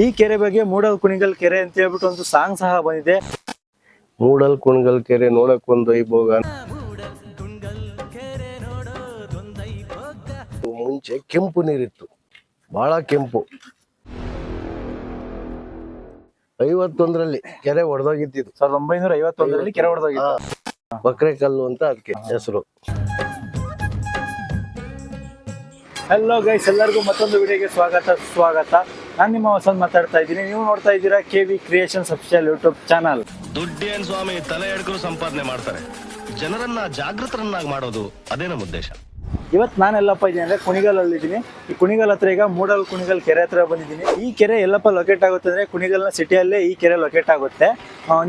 ಈ ಕೆರೆ ಬಗ್ಗೆ ಮೂಡಲ್ ಕುಣಿಗಲ್ ಕೆರೆ ಅಂತ ಹೇಳ್ಬಿಟ್ಟು ಒಂದು ಸಾಂಗ್ ಸಹ ಬಂದಿದೆ. ಮೂಡಲ್ ಕುಣಗಲ್ ಕೆರೆ ನೋಡಕ್ ಒಂದು ವೈಭೋಗ ಮುಂಚೆ ಕೆಂಪು ನೀರಿತ್ತು. ಬಹಳ ಕೆಂಪು. ಐವತ್ತೊಂದರಲ್ಲಿ ಕೆರೆ ಹೊಡೆದೋಗಿದ್ದು ಸಾವಿರದ ಒಂಬೈನೂರ ಐವತ್ತೊಂದರಲ್ಲಿ ಕೆರೆ ಹೊಡೆದೋಗಿತ್ತು ಬಕ್ರೆ ಕಲ್ಲು ಅಂತ ಅದಕ್ಕೆ ಹೆಸರು. ಹಲೋ ಗೈಸ್ ಎಲ್ಲರಿಗೂ ಮತ್ತೊಂದು ವಿಡಿಯೋಗೆ ಸ್ವಾಗತ ಸ್ವಾಗತ. ನಾನು ನಿಮ್ಮ ವಸಂತ್ ಮಾತಾಡ್ತಾ ಇದ್ದೀನಿ. ನೀವು ನೋಡ್ತಾ ಇದ್ದೀರಾ K V creation official YouTube channel ದುಡ್ಡೇನ್ ಸ್ವಾಮಿ ತಲೆ ಎಡ್ಕರು ಸಂಪಾದನೆ ಮಾಡ್ತಾರೆ. ಜನರನ್ನ ಜಾಗೃತರನ್ನಾಗಿ ಮಾಡೋದು ಅದೇ ನಮ್ಮ ಉದ್ದೇಶ. ಇವತ್ತು ನಾನು ಎಲ್ಲಪ್ಪ ಇದ್ದೀನಿ ಅಂದರೆ ಕುಣಿಗಲಲ್ಲಿ ಇದ್ದೀನಿ. ಈ ಕುಣಿಗಲ್ ಹತ್ರ ಈಗ ಮೂಡಲ್ ಕುಣಿಗಲ್ ಕೆರೆ ಹತ್ರ ಬಂದಿದ್ದೀನಿ. ಈ ಕೆರೆ ಎಲ್ಲಪ್ಪ ಲೊಕೇಟ್ ಆಗುತ್ತೆ ಅಂದರೆ ಕುಣಿಗಲ್ನ ಸಿಟಿಯಲ್ಲೇ ಈ ಕೆರೆ ಲೊಕೇಟ್ ಆಗುತ್ತೆ.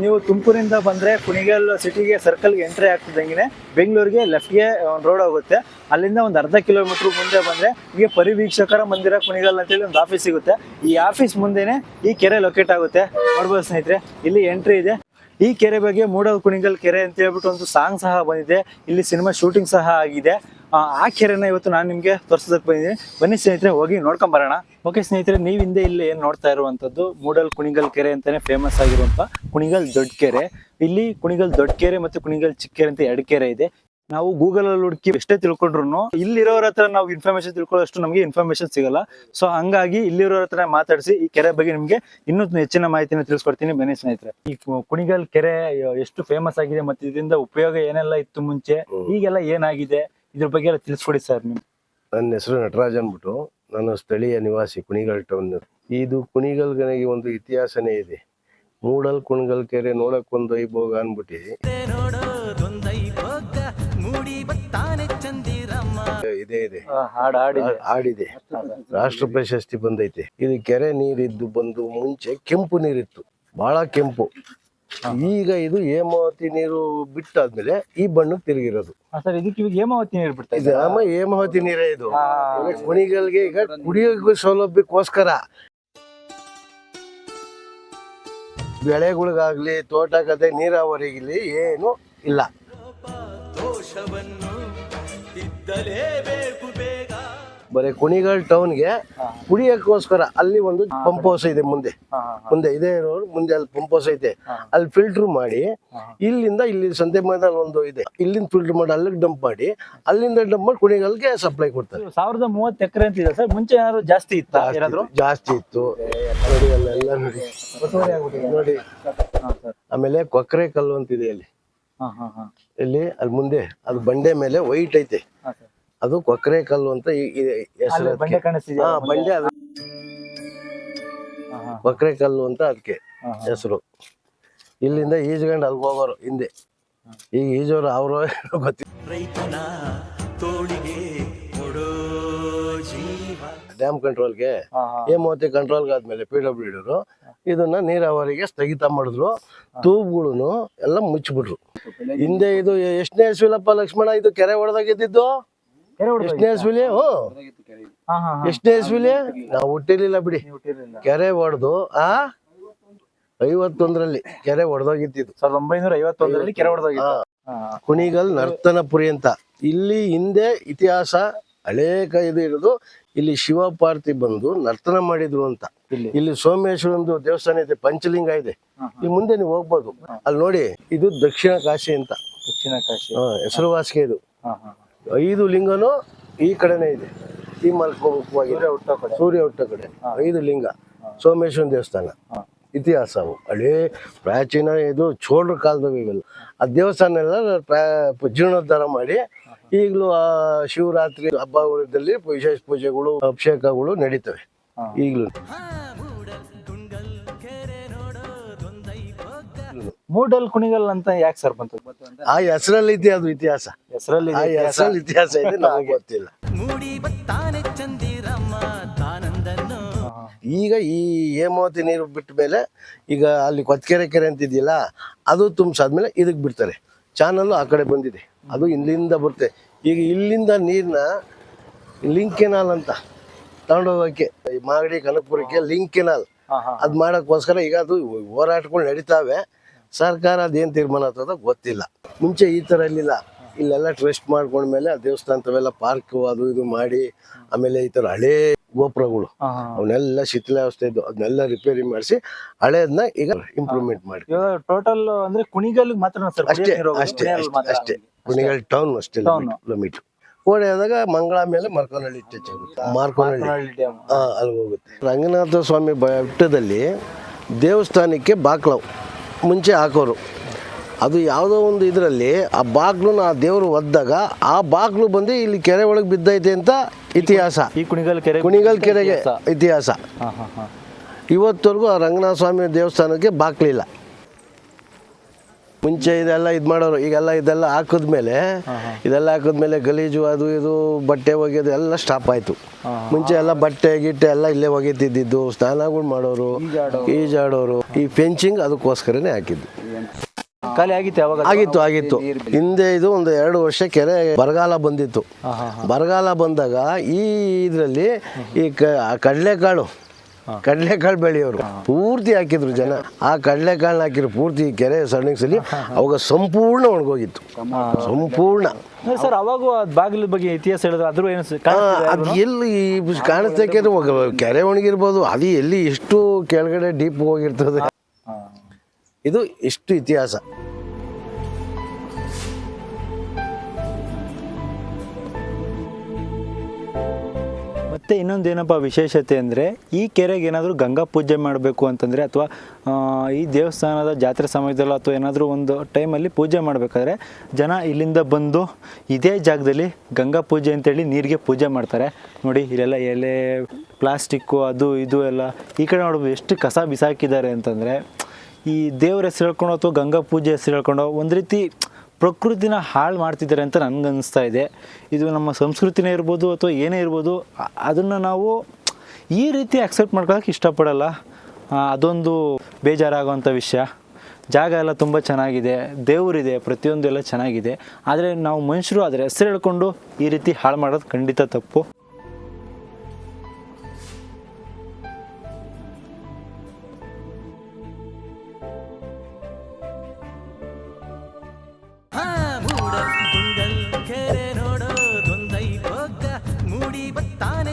ನೀವು ತುಮಕೂರಿಂದ ಬಂದರೆ ಕುಣಿಗಲ್ ಸಿಟಿಗೆ ಸರ್ಕಲ್ಗೆ ಎಂಟ್ರಿ ಆಗ್ತಿದ್ದಂಗೆ ಬೆಂಗಳೂರಿಗೆ ಲೆಫ್ಟ್ಗೆ ಒಂದು ರೋಡ್ ಹೋಗುತ್ತೆ. ಅಲ್ಲಿಂದ ಒಂದು ಅರ್ಧ ಕಿಲೋಮೀಟ್ರ್ ಮುಂದೆ ಬಂದರೆ ಈಗ ಪರಿವೀಕ್ಷಕರ ಮಂದಿರ ಕುಣಿಗಲ್ ಅಂತೇಳಿ ಒಂದು ಆಫೀಸ್ ಸಿಗುತ್ತೆ. ಈ ಆಫೀಸ್ ಮುಂದೆನೆ ಈ ಕೆರೆ ಲೊಕೇಟ್ ಆಗುತ್ತೆ. ನೋಡ್ಬೋದು ಸ್ನೇಹಿತರೆ, ಇಲ್ಲಿ ಎಂಟ್ರಿ ಇದೆ. ಈ ಕೆರೆ ಬಗ್ಗೆ ಮೂಡಲ್ ಕುಣಿಗಲ್ ಕೆರೆ ಅಂತ ಹೇಳ್ಬಿಟ್ಟು ಒಂದು ಸಾಂಗ್ ಸಹ ಬಂದಿದೆ. ಇಲ್ಲಿ ಸಿನಿಮಾ ಶೂಟಿಂಗ್ ಸಹ ಆಗಿದೆ. ಆ ಕೆರೆನ ಇವತ್ತು ನಾನು ನಿಮಗೆ ತೋರಿಸೋದಕ್ಕೆ ಬಂದಿದ್ದೀನಿ. ಬನ್ನಿ ಸ್ನೇಹಿತರೆ, ಹೋಗಿ ನೋಡ್ಕೊಂಡ್ ಬರೋಣ. ಓಕೆ ಸ್ನೇಹಿತರೆ, ನೀವು ಹಿಂದೆ ಇಲ್ಲಿ ಏನು ನೋಡ್ತಾ ಇರುವಂಥದ್ದು? ಮೂಡಲ್ ಕುಣಿಗಲ್ ಕೆರೆ ಅಂತಾನೆ ಫೇಮಸ್ ಆಗಿರುವಂಥ ಕುಣಿಗಲ್ ದೊಡ್ಡ ಕೆರೆ. ಇಲ್ಲಿ ಕುಣಿಗಲ್ ದೊಡ್ಡ ಕೆರೆ ಮತ್ತು ಕುಣಿಗಲ್ ಚಿಕ್ಕ ಕೆರೆ ಅಂತ ಎರಡು ಕೆರೆ ಇದೆ. ನಾವು ಗೂಗಲ್ ಅಲ್ಲಿ ಹುಡುಕಿ ಎಷ್ಟೇ ತಿಳ್ಕೊಂಡ್ರು ಇಲ್ಲಿರೋರ ಹತ್ರ ನಾವು ಇನ್ಫಾರ್ಮೇಶನ್ ತಿಳ್ಕೊಳ್ಳೋಷ್ಟು ನಮಗೆ ಇನ್ಫಾರ್ಮೇಶನ್ ಸಿಗಲ್ಲ. ಸೊ ಹಂಗಾಗಿ ಇಲ್ಲಿರೋರ ಹತ್ರ ಮಾತಾಡಿಸಿ ಈ ಕೆರೆ ಬಗ್ಗೆ ನಿಮಗೆ ಇನ್ನೂ ಹೆಚ್ಚಿನ ಮಾಹಿತಿನ ತಿಳಿಸ್ಕೊಡ್ತೀನಿ. ಬನ್ನಿ ಸ್ನೇಹಿತರೆ. ಈ ಕು- ಕುಣಿಗಲ್ ಕೆರೆ ಎಷ್ಟು ಫೇಮಸ್ ಆಗಿದೆ ಮತ್ತೆ ಇದರಿಂದ ಉಪಯೋಗ ಏನೆಲ್ಲ ಇತ್ತು ಮುಂಚೆ? ಈಗೆಲ್ಲ ಏನಾಗಿದೆ? ಇದ್ರ ಬಗ್ಗೆ ಎಲ್ಲ ತಿಳಿಸ್ಕೊಡಿ ಸರ್ ನಿಮ್ ನನ್ನ ಹೆಸರು ನಟರಾಜ್ ಅಂದ್ಬಿಟ್ಟು ನಾನು ಸ್ಥಳೀಯ ನಿವಾಸಿ ಕುಣಿಗಲ್ ಟೌನ್ ಇದು ಕುಣಿಗಲ್ ಗನೆಗೆ ಒಂದು ಇತಿಹಾಸನೇ ಇದೆ. ಮೂಡಲ್ ಕುಣಿಗಲ್ ಕೆರೆ ನೋಡಕ್ ಒಂದು ವೈಭೋಗ ಅನ್ಬಿಟ್ಟು ಇದೇ ಇದೆ. ಹಾಡು ಹಾಡಿದೆ. ಆಡಿದೆ ರಾಷ್ಟ್ರ ಪ್ರಶಸ್ತಿ ಬಂದೈತೆ. ಇದು ಕೆರೆ ನೀರಿದ್ದು ಬಂದು ಮುಂಚೆ ಕೆಂಪು ನೀರಿತ್ತು. ಬಹಳ ಕೆಂಪು. ಈಗ ಇದು ಹೇಮಾವತಿ ನೀರು ಬಿಟ್ಟಾದ್ಮೇಲೆ ಈ ಬಣ್ಣ ತಿರುಗಿರೋದು. ಸರ್ ಇದಕ್ಕೆ ಇವಾಗ ಹೇಮಾವತಿ ನೀರು ಬಿಡ್ತಾ ಇದು ಆಮ ಹೇಮಾವತಿ ನೀರೇ ಇದು. ಈಗ ಕುಣಿಗಲ್ಗೆ ಈಗ ಕುಡಿಯೋಕೆ ಸೌಲಭ್ಯಕ್ಕೋಸ್ಕರ. ಬೆಳೆಗಳಿಗಾಗ್ಲಿ ತೋಟಗದ್ದೆ ನೀರಾವರಿಗಿಲಿ ಏನು ಇಲ್ಲ. ಬರೀ ಕುಣಿಗಲ್ ಟೌನ್ಗೆ ಕುಡಿಯಕ್ಕೋಸ್ಕರ ಅಲ್ಲಿ ಒಂದು ಪಂಪ್ ಹೌಸ್ ಇದೆ ಮುಂದೆ. ಮುಂದೆ ಇದೇ ಇರೋರು ಮುಂದೆ ಅಲ್ಲಿ ಪಂಪ್ ಹೌಸ್ ಐತೆ. ಅಲ್ಲಿ ಫಿಲ್ಟರ್ ಮಾಡಿ ಇಲ್ಲಿಂದ ಇಲ್ಲಿ ಸಂತೆ ಮೈದಾನ ಒಂದು ಇದೆ. ಇಲ್ಲಿಂದ ಫಿಲ್ಟರ್ ಮಾಡಿ ಅಲ್ಲಿಗೆ ಡಂಪ್ ಮಾಡಿ ಅಲ್ಲಿಂದ ಡಂಪ್ ಮಾಡಿ ಕುಣಿಗಲ್ಗೆ ಸಪ್ಲೈ ಕೊಡ್ತಾರೆ. ಸಾವಿರದ ಮೂವತ್ತು ಎಕರೆ ಅಂತ ಇದೆ ಸರ್. ಮುಂಚೆ ಏನಾದ್ರು ಜಾಸ್ತಿ ಇತ್ತ ಏನಾದ್ರು? ಜಾಸ್ತಿ ಇತ್ತು. ನೋಡಿ ಅಲ್ಲೆಲ್ಲ ನೋಡಿ. ನೋಡಿ. ಸರ್. ಆಮೇಲೆ ಕೊಕ್ರೆ ಕಲ್ಲು ಅಂತಿದೆ ಅಲ್ಲಿ. ಇಲ್ಲಿ ಅಲ್ಲಿ ಮುಂದೆ ಅದು ಬಂಡೆ ಮೇಲೆ ವೈಟ್ ಐತೆ. ಅದು ಕೊಕ್ರೆ ಕಲ್ಲು ಅಂತ ಹೆಸರು ಬಂಡೆ ಅದಕ್ಕೆ. ಕಾಣಿಸ್ತಿದೆಯಾ ಬಂಡೆ ಅದು. ಕೊಕ್ಕರೆ ಕಲ್ಲು ಅಂತ ಅದಕ್ಕೆ. ಹೆಸರು. ಇಲ್ಲಿಂದ ಈಜ್ಕೊಂಡು ಅಲ್ಲಿ ಹೋಗೋರು ಹಿಂದೆ. ಈಗ ಈಜೋರು ಅವರು ಗೊತ್ತಿಲ್ಲ. ಡ್ಯಾಮ್ ಕಂಟ್ರೋಲ್ಗೆ. ಹೇಮಾವತಿ ಕಂಟ್ರೋಲ್ಗೆ ಆದ್ಮೇಲೆ ಪಿ ಡಬ್ಲ್ಯೂ ಡಿರು ಇದನ್ನ ನೀರಾವರಿಗೆ ಸ್ಥಗಿತ ಮಾಡಿದ್ರು. ತೂಬ್ಗಳು ಎಲ್ಲ ಮುಚ್ಚಿಬಿಟ್ರು. ಹಿಂದೆ ಇದು ಎಷ್ಟನೇ ಇಸ್ವಿಲಪ್ಪ ಲಕ್ಷ್ಮಣ ಇದು ಕೆರೆ ಹೊಡೆದಾಗಿದ್ದು ಎಷ್ಟನೇ ಇಸ್ವಿಲಿ ಹ್ಞೂ. ಎಷ್ಟನೇ ಇಸ್ವಿಲಿ ನಾವು ಹುಟ್ಟಿರ್ಲಿಲ್ಲ ಬಿಡಿ. ಕೆರೆ ಹೊಡೆದು ಆ? ಐವತ್ತೊಂದರಲ್ಲಿ ಕೆರೆ ಹೊಡೆದೋಗಿದ್ದು ಸಾವಿರದ ಒಂಬೈನೂರ ಐವತ್ತೊಂದರಲ್ಲಿ ಕೆರೆ ಹೊಡೆದೋಗಿತ್ತು. ಕುಣಿಗಲ್ ನರ್ತನಪುರಿ ಅಂತ. ಇಲ್ಲಿ ಹಿಂದೆ ಇತಿಹಾಸ ಹಳೇ ಇದು ಇರೋದು ಇಲ್ಲಿ ಶಿವಪಾರ್ತಿ ಬಂದು ನರ್ತನ ಮಾಡಿದ್ರು ಅಂತ. ಇಲ್ಲಿ. ಸೋಮೇಶ್ವರಂದು ದೇವಸ್ಥಾನ ಇದೆ ಪಂಚಲಿಂಗ ಇದೆ. ಈ ಮುಂದೆ ನೀವು ಹೋಗ್ಬೋದು. ಅಲ್ಲಿ ನೋಡಿ ಇದು ದಕ್ಷಿಣ ಕಾಶಿ ಅಂತ. ದಕ್ಷಿಣ ಕಾಶಿ. ಹೆಸರು ಹೆಸರುವಾಸಿಗೆ ಇದು. ಐದು ಲಿಂಗನು ಈ ಕಡೆನೇ ಇದೆ. ಈ ಮಲ್ಕೋಮುಖವಾಗಿದೆ ಸೂರ್ಯ ಹುಟ್ಟೋ ಕಡೆ. ಐದು ಲಿಂಗ. ಸೋಮೇಶ್ವರನ ದೇವಸ್ಥಾನ. ಇತಿಹಾಸ ಅವು ಹಳೇ ಪ್ರಾಚೀನ ಇದು ಚೋಳರ ಕಾಲದವು ಇವೆಲ್ಲ. ಆ ದೇವಸ್ಥಾನ ಎಲ್ಲ ಪ್ರಾ- ಜೀರ್ಣೋದ್ಧಾರ ಮಾಡಿ ಈಗಲೂ ಆ ಶಿವರಾತ್ರಿ ಹಬ್ಬದಲ್ಲಿ ವಿಶೇಷ ಪೂಜೆಗಳು ಅಭಿಷೇಕಗಳು ನಡೀತವೆ. ಈಗಲೂ. ಮೂಡಲ್ ಕುಣಿಗಲ್ ಅಂತ ಯಾಕೆ ಸರ್ ಬಂತು? ಆ ಹೆಸರಲ್ಲಿ ಇದೆ ಅದು ಇತಿಹಾಸ. ಹೆಸರಲ್ಲಿ ಆ ಹೆಸರಲ್ಲಿ ಇತಿಹಾಸ ಇದೆ ನಮಗೆ ಗೊತ್ತಿಲ್ಲ. ಈಗ ಈ ಹೇಮಾವತಿ ನೀರು ಬಿಟ್ಟ ಮೇಲೆ ಈಗ ಅಲ್ಲಿ ಕೊತ್ಕೆರೆ ಕೆರೆ ಅಂತಿದೆಯಲ್ಲ ಅದು ತುಂಬಿಸಾದ್ಮೇಲೆ ಇದಕ್ಕೆ ಬಿಡ್ತಾರೆ. ಚಾನಲ್ ಆ ಕಡೆ ಬಂದಿದೆ. ಅದು ಇಲ್ಲಿಂದ ಬರುತ್ತೆ. ಈಗ ಇಲ್ಲಿಂದ ನೀರನ್ನ ಲಿಂಕ್ ಕೆನಾಲ್ ಅಂತ ತಗೊಂಡೋಗೋಕೆ ಈ ಮಾಗಡಿ ಕನಕಪುರಕ್ಕೆ ಲಿಂಕ್ ಕೆನಾಲ್. ಅದು ಮಾಡೋಕ್ಕೋಸ್ಕರ ಈಗ ಅದು ಹೋರಾಟಗಳು ನಡೀತಾವೆ. ಸರ್ಕಾರ ಅದೇನು ತೀರ್ಮಾನ ಆಗ್ತದ ಗೊತ್ತಿಲ್ಲ. ಮುಂಚೆ ಈ ಥರ ಇರಲಿಲ್ಲ. ಇಲ್ಲೆಲ್ಲ ಟ್ರಸ್ಟ್ ಮಾಡ್ಕೊಂಡ್ಮೇಲೆ ಆ ದೇವಸ್ಥಾನ ತಾವೆಲ್ಲ ಪಾರ್ಕ್ ಅದು ಇದು ಮಾಡಿ ಆಮೇಲೆ ಈ ಥರ ಹಳೇ ಗೋಪುರಗಳು. ಅವನ್ನೆಲ್ಲ ಶಿಥಿಲ ಅವನ್ನೆಲ್ಲ ಶಿಥಿಲಾವಸ್ಥೆ ಇದ್ದು ಅದನ್ನೆಲ್ಲ ರಿಪೇರಿ ಮಾಡಿಸಿ ಹಳೆಯದನ್ನ ಈಗ ಇಂಪ್ರೂವ್ಮೆಂಟ್ ಮಾಡಿ ಟೋಟಲ್ ಅಂದ್ರೆ ಕುಣಿಗಲ್ ಮಾತ್ರ ಅಷ್ಟೇ ಅಷ್ಟೇ ಅಷ್ಟೇ ಕುಣಿಗಲ್ ಟೌನ್ ಅಷ್ಟೇ. ಕಿಲೋಮೀಟರ್ ಓಡಿ ಆದಾಗ ಮಂಗಳ ಮೇಲೆ ಮರ್ಕೋನಹಳ್ಳಿ ಟಚ್ ಆಗುತ್ತೆ. ಮಾರ್ಕೋನಹಳ್ಳಿ. ಹಾ ಅಲ್ಲಿ ಹೋಗುತ್ತೆ. ರಂಗನಾಥ ಸ್ವಾಮಿ ಬೆಟ್ಟದಲ್ಲಿ ದೇವಸ್ಥಾನಕ್ಕೆ ಬಾಕ್ಲವ್ ಮುಂಚೆ ಹಾಕೋರು. ಅದು ಯಾವುದೋ ಒಂದು ಇದರಲ್ಲಿ ಆ ಬಾಗ್ಲನ್ನ ಆ ದೇವರು ಒದ್ದಾಗ ಆ ಬಾಗ್ಲು ಬಂದು ಇಲ್ಲಿ ಕೆರೆ ಒಳಗೆ ಬಿದ್ದೈತೆ ಅಂತ ಇತಿಹಾಸ. ಈ ಕುಣಿಗಲ್ ಕೆರೆ ಕುಣಿಗಲ್ ಕೆರೆಗೆ ಇತಿಹಾಸ. ಇವತ್ತವರೆಗೂ ಆ ರಂಗನಾಥ ಸ್ವಾಮಿ ದೇವಸ್ಥಾನಕ್ಕೆ ಬಾಕ್ಲಿಲ್ಲ. ಮುಂಚೆ ಇದೆಲ್ಲ ಇದು ಮಾಡೋರು ಈಗೆಲ್ಲ ಇದೆಲ್ಲ ಹಾಕಿದ್ಮೇಲೆ ಇದೆಲ್ಲ ಹಾಕಿದ್ಮೇಲೆ ಗಲೀಜು ಅದು ಇದು ಬಟ್ಟೆ ಒಗೆಯೋದು ಎಲ್ಲ ಸ್ಟಾಪ್ ಆಯಿತು. ಮುಂಚೆ ಎಲ್ಲ ಬಟ್ಟೆ ಗಿಟ್ಟೆ ಎಲ್ಲ ಇಲ್ಲೇ ಒಗೆತಿದ್ದಿದ್ದು ಸ್ನಾನಗಳು ಮಾಡೋರು ಈಜಾಡೋರು. ಈ ಫೆಂಚಿಂಗ್ ಅದಕ್ಕೋಸ್ಕರನೇ ಹಾಕಿದ್ದು. ಖಾಲಿ ಆಗಿತ್ತು ಯಾವಾಗ? ಆಗಿತ್ತು ಆಗಿತ್ತು. ಹಿಂದೆ ಇದು ಒಂದು ಎರಡು ವರ್ಷ ಕೆರೆ ಬರಗಾಲ ಬಂದಿತ್ತು. ಬರಗಾಲ ಬಂದಾಗ ಈ ಇದರಲ್ಲಿ ಈ ಕಡಲೆಕಾಳು ಕಡಲೆಕಾಳು ಬೆಳೆಯೋರು. ಪೂರ್ತಿ ಹಾಕಿದ್ರು ಜನ. ಆ ಕಡಲೆಕಾಳನ್ನ ಹಾಕಿದ್ರು ಪೂರ್ತಿ ಕೆರೆ ಸಣ್ಣಿಸಲಿ ಅವಾಗ ಸಂಪೂರ್ಣ ಒಣಗೋಗಿತ್ತು. ಸಂಪೂರ್ಣ. ಸರ್ ಅವಾಗ ಬಾಗಿಲ ಬಗ್ಗೆ ಇತಿಹಾಸ ಹೇಳಿದ್ರೆ ಅದ್ರ ಏನು ಅದು ಎಲ್ಲಿ ಕಾಣಿಸ್ತಕ್ಕೆ ಕೆರೆ ಒಣಗಿರ್ಬೋದು. ಅದು ಎಲ್ಲಿ ಎಷ್ಟು ಕೆಳಗಡೆ ಡೀಪ್ ಹೋಗಿರ್ತದೆ. ಇದು ಇಷ್ಟು ಇತಿಹಾಸ. ಮತ್ತೆ ಇನ್ನೊಂದು ಏನಪ್ಪ ವಿಶೇಷತೆ ಅಂದರೆ ಈ ಕೆರೆಗೆ ಏನಾದರೂ ಗಂಗಾ ಪೂಜೆ ಮಾಡಬೇಕು ಅಂತಂದರೆ ಅಥವಾ ಈ ದೇವಸ್ಥಾನದ ಜಾತ್ರೆ ಸಮಯದಲ್ಲೋ ಅಥವಾ ಏನಾದರೂ ಒಂದು ಟೈಮಲ್ಲಿ ಪೂಜೆ ಮಾಡಬೇಕಾದ್ರೆ ಜನ ಇಲ್ಲಿಂದ ಬಂದು ಇದೇ ಜಾಗದಲ್ಲಿ ಗಂಗಾ ಪೂಜೆ ಅಂತೇಳಿ ನೀರಿಗೆ ಪೂಜೆ ಮಾಡ್ತಾರೆ. ನೋಡಿ, ಇಲ್ಲೆಲ್ಲ ಎಲೆ, ಪ್ಲಾಸ್ಟಿಕ್ಕು, ಅದು, ಇದು ಎಲ್ಲ ಈ ಕಡೆ ನೋಡ್ಬೋದು ಎಷ್ಟು ಕಸ ಬಿಸಾಕಿದ್ದಾರೆ ಅಂತಂದರೆ ಈ ದೇವ್ರ ಹೆಸರು ಹೇಳ್ಕೊಂಡು ಅಥವಾ ಗಂಗಾ ಪೂಜೆ ಹೆಸರು ಹೇಳ್ಕೊಂಡು ಒಂದು ರೀತಿ ಪ್ರಕೃತಿನ ಹಾಳು ಮಾಡ್ತಿದ್ದಾರೆ ಅಂತ ನನಗೆ ಅನಿಸ್ತಾ ಇದೆ. ಇದು ನಮ್ಮ ಸಂಸ್ಕೃತಿನೇ ಇರ್ಬೋದು ಅಥವಾ ಏನೇ ಇರ್ಬೋದು ಅದನ್ನು ನಾವು ಈ ರೀತಿ ಅಕ್ಸೆಪ್ಟ್ ಮಾಡ್ಕೊಳಕ್ಕೆ ಇಷ್ಟಪಡಲ್ಲ. ಅದೊಂದು ಬೇಜಾರಾಗುವಂಥ ವಿಷಯ. ಜಾಗ ಎಲ್ಲ ತುಂಬ ಚೆನ್ನಾಗಿದೆ, ದೇವರಿದೆ, ಪ್ರತಿಯೊಂದು ಎಲ್ಲ ಚೆನ್ನಾಗಿದೆ. ಆದರೆ ನಾವು ಮನುಷ್ಯರು ಅದರ ಹೆಸರು ಹೇಳ್ಕೊಂಡು ಈ ರೀತಿ ಹಾಳು ಮಾಡೋದು ಖಂಡಿತ ತಪ್ಪು. கொடி பத்தானை